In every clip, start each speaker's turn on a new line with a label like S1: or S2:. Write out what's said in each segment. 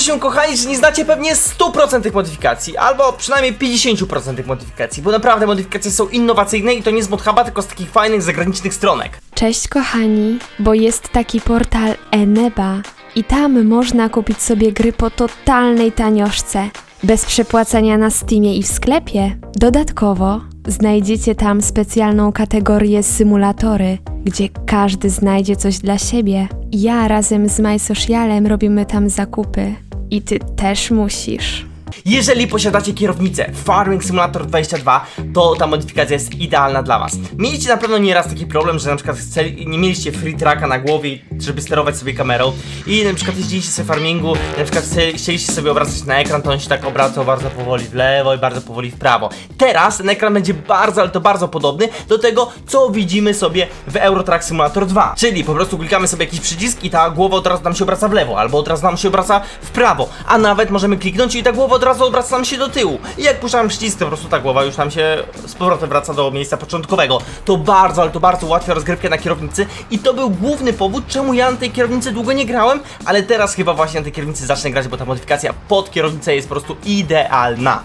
S1: Okaże się, kochani, że nie znacie pewnie 100% tych modyfikacji, albo przynajmniej 50% tych modyfikacji, bo naprawdę modyfikacje są innowacyjne i to nie z ModHuba, tylko z takich fajnych zagranicznych stronek.
S2: Cześć kochani, bo jest taki portal Eneba i tam można kupić sobie gry po totalnej tanioszce, bez przepłacania na Steamie i w sklepie. Dodatkowo znajdziecie tam specjalną kategorię symulatory, gdzie każdy znajdzie coś dla siebie. Ja razem z MySocialem robimy tam zakupy i ty też musisz.
S1: Jeżeli posiadacie kierownicę Farming Simulator 22, to ta modyfikacja jest idealna dla Was. Mieliście na pewno nieraz taki problem, że na przykład nie mieliście free tracka na głowie, żeby sterować sobie kamerą i na przykład jeździliście sobie farmingu, na przykład chcieliście sobie obracać na ekran, to on się tak obracał bardzo powoli w lewo i bardzo powoli w prawo. Teraz ten ekran będzie bardzo, ale to bardzo podobny do tego, co widzimy sobie w Euro Truck Simulator 2. Czyli po prostu klikamy sobie jakiś przycisk i ta głowa od razu nam się obraca w lewo, albo od razu nam się obraca w prawo, a nawet możemy kliknąć i ta głowa od razu obraca nam się do tyłu. I jak puszczamy przycisk, to po prostu ta głowa już nam się z powrotem wraca do miejsca początkowego. To bardzo, ale to bardzo ułatwia rozgrywkę na kierownicy i to był główny powód, czemu ja na tej kierownicy długo nie grałem, ale teraz chyba właśnie na tej kierownicy zacznę grać, bo ta modyfikacja pod kierownicę jest po prostu idealna.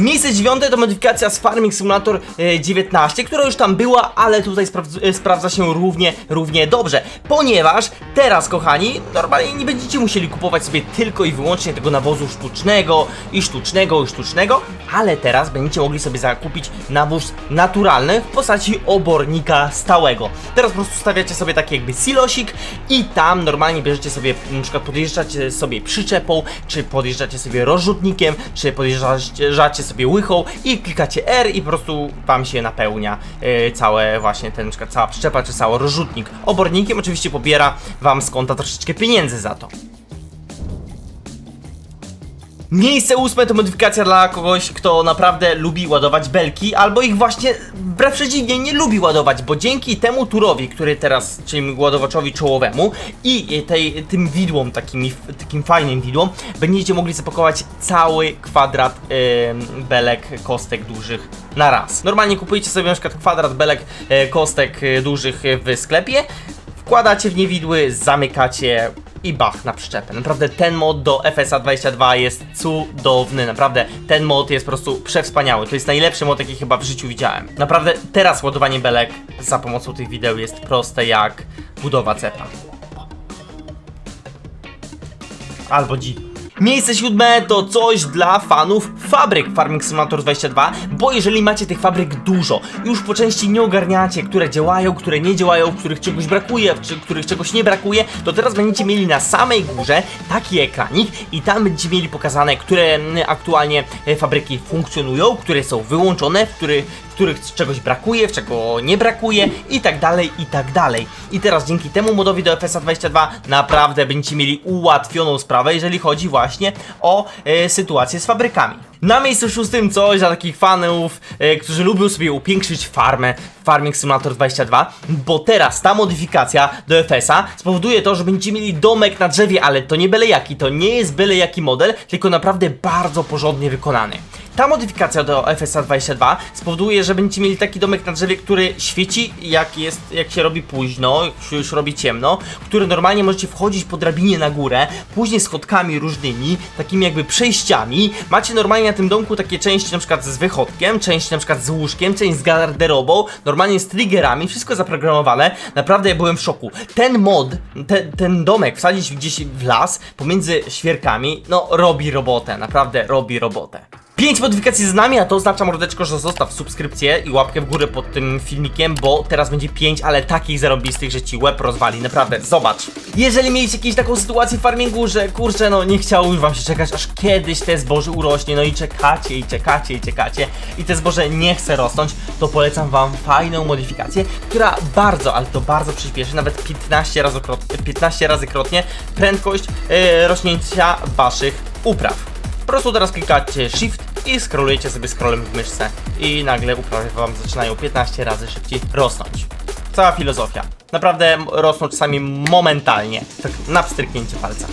S1: Miejsce dziewiąte to modyfikacja z Farming Simulator e, 19, która już tam była, ale tutaj e, sprawdza się równie, równie dobrze. Ponieważ teraz, kochani, normalnie nie będziecie musieli kupować sobie tylko i wyłącznie tego nawozu sztucznego i sztucznego i sztucznego, ale teraz będziecie mogli sobie zakupić nawóz naturalny w postaci obornika stałego. Teraz po prostu stawiacie sobie taki jakby silosik i tam normalnie bierzecie sobie, na przykład podjeżdżacie sobie przyczepą, czy podjeżdżacie sobie rozrzutnikiem, czy podjeżdżacie sobie łychą i klikacie R i po prostu wam się napełnia e, całe właśnie ten, na cała przyczepa, czy cały rozrzutnik. Obornikiem oczywiście pobiera wam z konta troszeczkę pieniędzy za to. Miejsce ósme to modyfikacja dla kogoś, kto naprawdę lubi ładować belki, albo ich właśnie wbrew przeciwnie nie lubi ładować, bo dzięki temu turowi, który teraz, czyli ładowaczowi czołowemu i tej, tym widłom, takimi, takim fajnym widłom, będziecie mogli zapakować cały kwadrat em, belek, kostek dużych na raz. Normalnie kupujecie sobie na przykład kwadrat belek, e, kostek e, dużych w sklepie, wkładacie w nie widły, zamykacie i bach na przyczepę. Naprawdę ten mod do FSA 22 jest cudowny, naprawdę ten mod jest po prostu przewspaniały. To jest najlepszy mod, jaki chyba w życiu widziałem. Naprawdę teraz ładowanie belek za pomocą tych wideł jest proste jak budowa cepa. Albo dzi. Miejsce siódme to coś dla fanów fabryk Farming Simulator 22, bo jeżeli macie tych fabryk dużo, już po części nie ogarniacie, które działają, które nie działają, których czegoś brakuje, w których czegoś nie brakuje, to teraz będziecie mieli na samej górze taki ekranik i tam będziecie mieli pokazane, które mm, aktualnie e, fabryki funkcjonują, które są wyłączone, w których których czegoś brakuje, w czego nie brakuje i tak dalej, i tak dalej. I teraz dzięki temu modowi do FSA 22 naprawdę będziecie mieli ułatwioną sprawę, jeżeli chodzi właśnie o e, sytuację z fabrykami. Na miejscu szóstym coś dla takich fanów, e, którzy lubią sobie upiększyć farmę Farming Simulator 22, bo teraz ta modyfikacja do FS-a spowoduje to, że będziecie mieli domek na drzewie, ale to nie byle jaki, to nie jest byle jaki model, tylko naprawdę bardzo porządnie wykonany. Ta modyfikacja do FSA 22 spowoduje, że będziecie mieli taki domek na drzewie, który świeci jak jest, jak się robi późno, jak się już robi ciemno, który normalnie możecie wchodzić po drabinie na górę, później schodkami różnymi, takimi jakby przejściami. Macie normalnie na tym domku takie części na przykład z wychodkiem, część na przykład z łóżkiem, część z garderobą, normalnie z triggerami, wszystko zaprogramowane. Naprawdę ja byłem w szoku. Ten mod, te, ten domek wsadzić gdzieś w las pomiędzy świerkami, no robi robotę, naprawdę robi robotę. 5 modyfikacji z nami, a to oznacza mordeczko, że zostaw subskrypcję i łapkę w górę pod tym filmikiem, bo teraz będzie 5, ale takich zarobistych, że ci łeb rozwali, naprawdę, zobacz. Jeżeli mieliście jakąś taką sytuację w farmingu, że kurczę, no nie chciało już wam się czekać, aż kiedyś te zboże urośnie, no i czekacie, i czekacie, i czekacie, i te zboże nie chce rosnąć, to polecam wam fajną modyfikację, która bardzo, ale to bardzo przyspieszy, nawet 15 razy, krot, 15 razy krotnie prędkość yy, rośnięcia waszych upraw. Po prostu teraz klikacie Shift i scrollujecie sobie scrollem w myszce i nagle uprawy wam zaczynają 15 razy szybciej rosnąć. Cała filozofia. Naprawdę rosną czasami momentalnie, tak na pstryknięcie palca.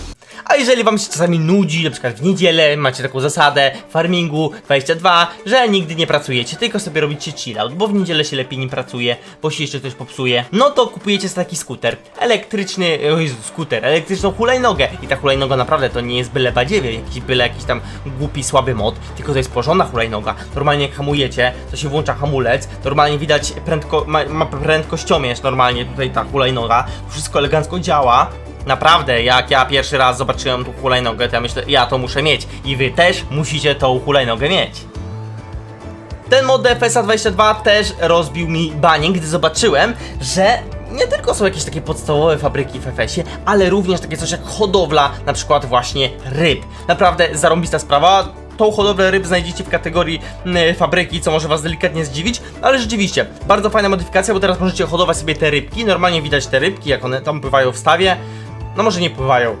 S1: A jeżeli wam się czasami nudzi, na przykład w niedzielę macie taką zasadę farmingu 22, że nigdy nie pracujecie, tylko sobie robicie chillout, bo w niedzielę się lepiej nie pracuje, bo się jeszcze coś popsuje, no to kupujecie sobie taki skuter, elektryczny, o Jezu, skuter, elektryczną hulajnogę. I ta hulajnoga naprawdę to nie jest byle badziewie, jakiś byle jakiś tam głupi, słaby mod, tylko to jest porządna hulajnoga, normalnie jak hamujecie, to się włącza hamulec, normalnie widać prędko, ma, ma prędkościomierz normalnie tutaj ta hulajnoga, wszystko elegancko działa, Naprawdę, jak ja pierwszy raz zobaczyłem tą hulajnogę, to ja myślę, ja to muszę mieć. I wy też musicie tą hulajnogę mieć. Ten mod DFS-a 22 też rozbił mi banie, gdy zobaczyłem, że nie tylko są jakieś takie podstawowe fabryki w FS-ie, ale również takie coś jak hodowla, na przykład właśnie ryb. Naprawdę zarąbista sprawa. Tą hodowlę ryb znajdziecie w kategorii mm, fabryki, co może was delikatnie zdziwić, ale rzeczywiście, bardzo fajna modyfikacja, bo teraz możecie hodować sobie te rybki, normalnie widać te rybki, jak one tam pływają w stawie. No może nie pływają,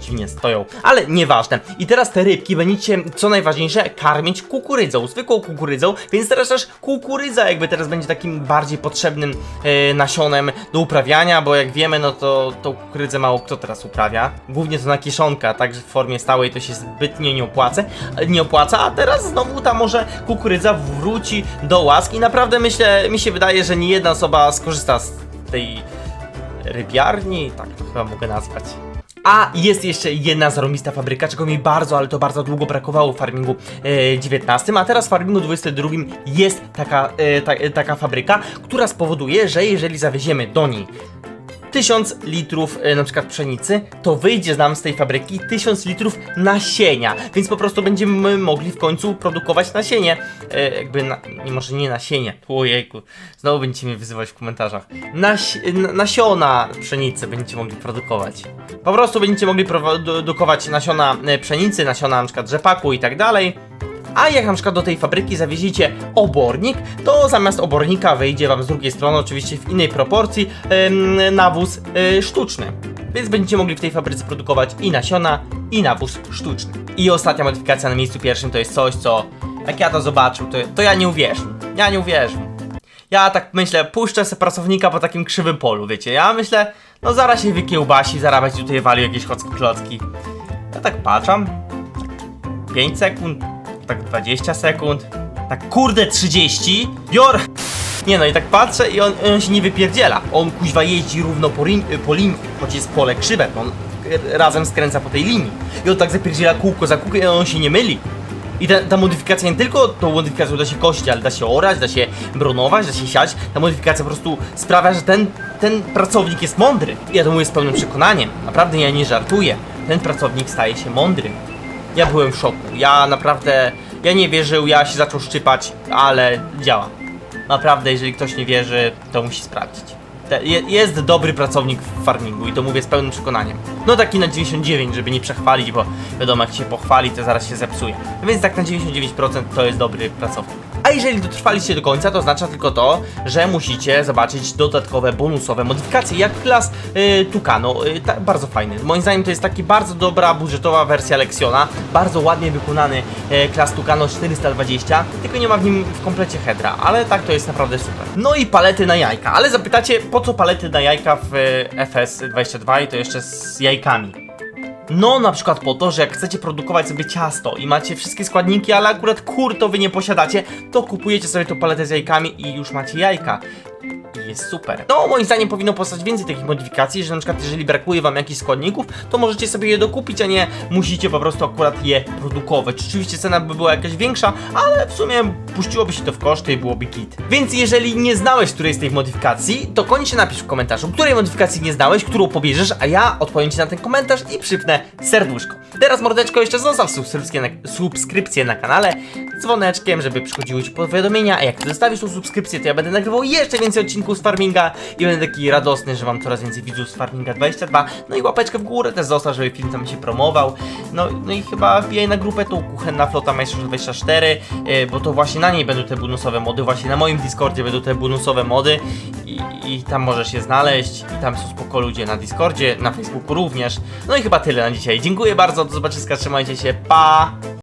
S1: dziwnie stoją, ale nieważne. I teraz te rybki będziecie, co najważniejsze, karmić kukurydzą, zwykłą kukurydzą, więc teraz też kukurydza jakby teraz będzie takim bardziej potrzebnym e, nasionem do uprawiania, bo jak wiemy, no to tą kukurydzę mało kto teraz uprawia. Głównie to na kieszonka, także w formie stałej to się zbytnio nie opłaca, nie opłaca, a teraz znowu ta może kukurydza wróci do łask i naprawdę myślę, mi się wydaje, że nie jedna osoba skorzysta z tej rybiarni, tak to chyba mogę nazwać. A jest jeszcze jedna zarobista fabryka, czego mi bardzo, ale to bardzo długo brakowało w farmingu e, 19, a teraz w farmingu 22 jest taka, e, ta, e, taka fabryka, która spowoduje, że jeżeli zawieziemy do niej 1000 litrów e, na przykład pszenicy, to wyjdzie nam z tej fabryki 1000 litrów nasienia, więc po prostu będziemy mogli w końcu produkować nasienie, e, jakby, na, nie może nie nasienie, ojejku, znowu będziecie mnie wyzywać w komentarzach, Naś, n- nasiona pszenicy będziecie mogli produkować. Po prostu będziecie mogli produkować nasiona e, pszenicy, nasiona na przykład rzepaku i tak dalej. A jak na przykład do tej fabryki zawieziecie obornik, to zamiast obornika wyjdzie wam z drugiej strony, oczywiście w innej proporcji, nawóz e, sztuczny. Więc będziecie mogli w tej fabryce produkować i nasiona, i nawóz sztuczny. I ostatnia modyfikacja na miejscu pierwszym to jest coś, co jak ja to zobaczył, to, to ja nie uwierzę. Ja nie uwierzę. Ja tak myślę, puszczę se pracownika po takim krzywym polu, wiecie. Ja myślę, no zaraz się wykiełbasi, zaraz będzie tutaj walił jakieś chocki klocki. Ja tak patrzam, 5 sekund, tak 20 sekund, tak kurde 30, bior! Nie no i tak patrzę i on, on się nie wypierdziela. On kuźwa jeździ równo po, rim, po lim, choć jest pole krzywe, on razem skręca po tej linii. I on tak zapierdziela kółko za kółko i on się nie myli. I ta, ta modyfikacja nie tylko tą modyfikacją da się kosić, ale da się orać, da się bronować, da się siać. Ta modyfikacja po prostu sprawia, że ten, ten pracownik jest mądry. I ja to mówię z pełnym przekonaniem. Naprawdę ja nie żartuję. Ten pracownik staje się mądry. Ja byłem w szoku. Ja naprawdę. Ja nie wierzył, ja się zaczął szczypać, ale działa. Naprawdę, jeżeli ktoś nie wierzy, to musi sprawdzić. Te, je, jest dobry pracownik w farmingu i to mówię z pełnym przekonaniem. No taki na 99, żeby nie przechwalić, bo wiadomo, jak się pochwali, to zaraz się zepsuje. Więc tak na 99% to jest dobry pracownik. A jeżeli dotrwaliście do końca, to oznacza tylko to, że musicie zobaczyć dodatkowe bonusowe modyfikacje, jak klas y, Tucano. Y, ta, bardzo fajny. Moim zdaniem to jest taki bardzo dobra, budżetowa wersja Lexiona. Bardzo ładnie wykonany y, klas Tucano 420, tylko nie ma w nim w komplecie headra, ale tak to jest naprawdę super. No i palety na jajka, ale zapytacie, po co palety na jajka w y, FS22 i to jeszcze z jajkami? No, na przykład po to, że jak chcecie produkować sobie ciasto i macie wszystkie składniki, ale akurat kur to wy nie posiadacie, to kupujecie sobie tą paletę z jajkami i już macie jajka. I jest super. No, moim zdaniem powinno powstać więcej takich modyfikacji, że na przykład jeżeli brakuje wam jakichś składników, to możecie sobie je dokupić, a nie musicie po prostu akurat je produkować. Oczywiście cena by była jakaś większa, ale w sumie puściłoby się to w koszty i byłoby kit. Więc jeżeli nie znałeś której z tych modyfikacji, to koniecznie napisz w komentarzu, której modyfikacji nie znałeś, którą pobierzesz, a ja odpowiem ci na ten komentarz i przypnę serduszko. Teraz mordeczko jeszcze zostaw subskrypcję na, subskrypcję na kanale, dzwoneczkiem, żeby przychodziły ci powiadomienia, a jak ty zostawisz tą subskrypcję, to ja będę nagrywał jeszcze więcej odcinków z Farminga i będę taki radosny, że mam coraz więcej widzów z Farminga 22. No i łapeczkę w górę też zostaw, żeby film tam się promował. No, no i chyba wbijaj na grupę tą kuchenna flota Majstrów 24, yy, bo to właśnie na niej będą te bonusowe mody, właśnie na moim Discordzie będą te bonusowe mody i, i tam możesz je znaleźć i tam są spoko ludzie na Discordzie, na Facebooku również. No i chyba tyle na dzisiaj. Dziękuję bardzo, do zobaczenia, trzymajcie się, pa!